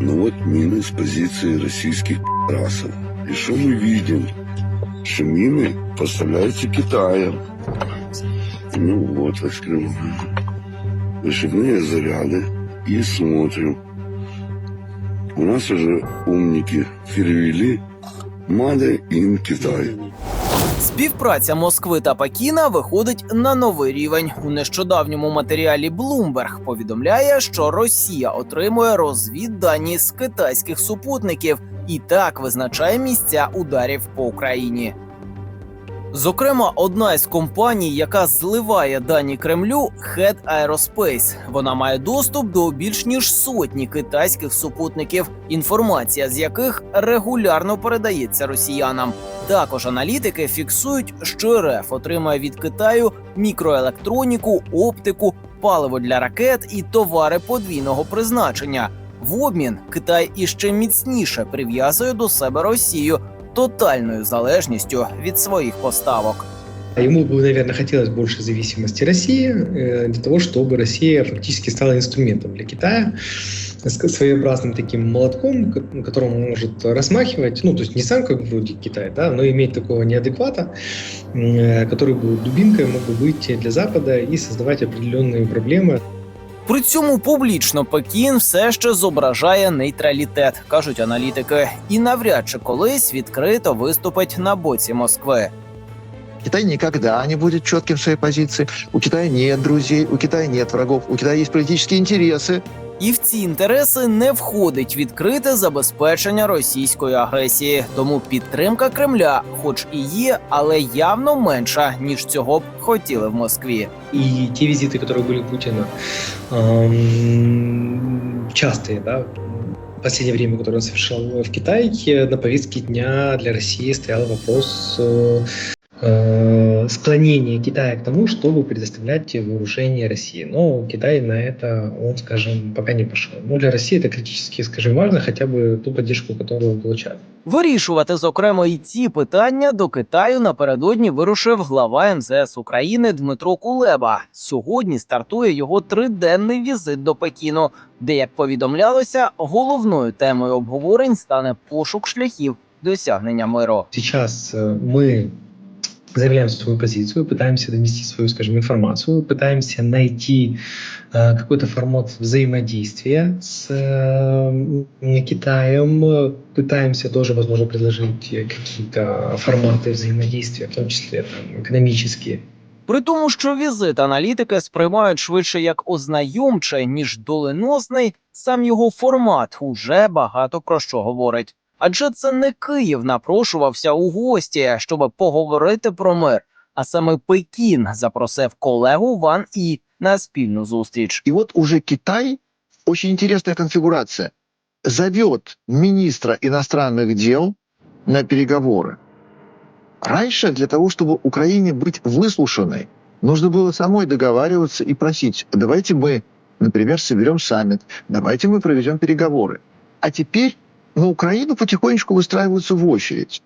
Ну вот мины с позиции российских расов. И что мы видим? Что мины поставляются Китаем. Ну вот, открываем. Вышибные заряды и смотрим. У нас уже умники перевели Made in Китай. Співпраця Москви та Пекіна виходить на новий рівень. У нещодавньому матеріалі Bloomberg повідомляє, що Росія отримує розвіддані з китайських супутників і так визначає місця ударів по Україні. Зокрема, одна із компаній, яка зливає дані Кремлю, Head Aerospace. Вона має доступ до більш ніж сотні китайських супутників, інформація з яких регулярно передається росіянам. Також аналітики фіксують, що РФ отримує від Китаю мікроелектроніку, оптику, паливо для ракет і товари подвійного призначення. В обмін Китай іще міцніше прив'язує до себе Росію тотальною залежністю від своїх поставок. Ему бы, наверное, хотелось больше зависимости России э, для того, чтобы Россия фактически стала инструментом для Китая, с- своеобразным таким молотком, ко- которым он может размахивать, ну, то есть не сам как вроде Китай, да, но иметь такого неадеквата, э, который бы дубинкой мог бы быть для Запада и создавать определенные проблемы При цьому публічно Пекін все ще зображає нейтралітет, кажуть аналітики, і навряд чи колись відкрито виступить на боці Москви. Китай никогда не будет четким в своей позиции. У Китая нет друзей, у Китая нет врагов, у Китая есть политические интересы. І в ці інтереси не входить відкрите забезпечення російської агресії. Тому підтримка Кремля, хоч і є, але явно менша ніж цього б хотіли в Москві. И те визиты, которые были у Путина, эм, частые, да, в последнее время, которые он совершал в Китай, э, на повестке дня для России стоял вопрос э, э, склонения Китая к тому, чтобы предоставлять вооружение России. Но Китай на это, он, скажем, пока не пошел. Но для России это критически, скажем, важно, хотя бы ту поддержку, которую он получает. Вирішувати, зокрема, і ці питання до Китаю напередодні вирушив глава МЗС України Дмитро Кулеба. Сьогодні стартує його триденний візит до Пекіну, де, як повідомлялося, головною темою обговорень стане пошук шляхів досягнення миру. Сейчас э, мы заявляем свою позицию, пытаемся донести свою, скажем, информацию, пытаемся найти э, какой-то формат взаимодействия с э, Китаем, э, пытаемся тоже, возможно, предложить э, какие-то форматы взаимодействия, в том числе там, экономические. При тому, що візит аналітики сприймають швидше як ознайомчий, ніж доленосний, сам його формат уже багато про що говорить. Адже це не Київ напрошувався у гості, щоб поговорити про мир, а саме Пекін запросив колегу Ван І на спільну зустріч. И вот уже Китай, очень интересная конфигурация, зовет министра иностранных дел на переговоры. Раньше для того, чтобы Украине быть выслушанной, нужно было самой договариваться и просить, давайте мы, например, соберем саммит, давайте мы проведем переговоры. А теперь на Украину потихонечку выстраиваются в очередь.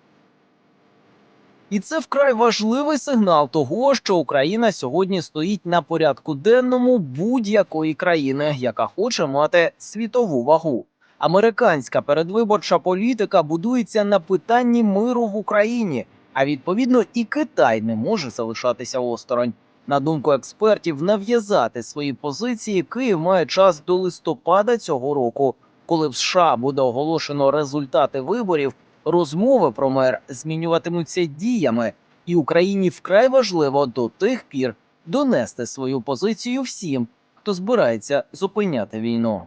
І це вкрай важливий сигнал того, що Україна сьогодні стоїть на порядку денному будь-якої країни, яка хоче мати світову вагу. Американська передвиборча політика будується на питанні миру в Україні, а відповідно і Китай не може залишатися осторонь. На думку експертів, нав'язати свої позиції Київ має час до листопада цього року, коли в США буде оголошено результати виборів. Розмови про мир змінюватимуться діями, і Україні вкрай важливо до тих пір донести свою позицію всім, хто збирається зупиняти війну.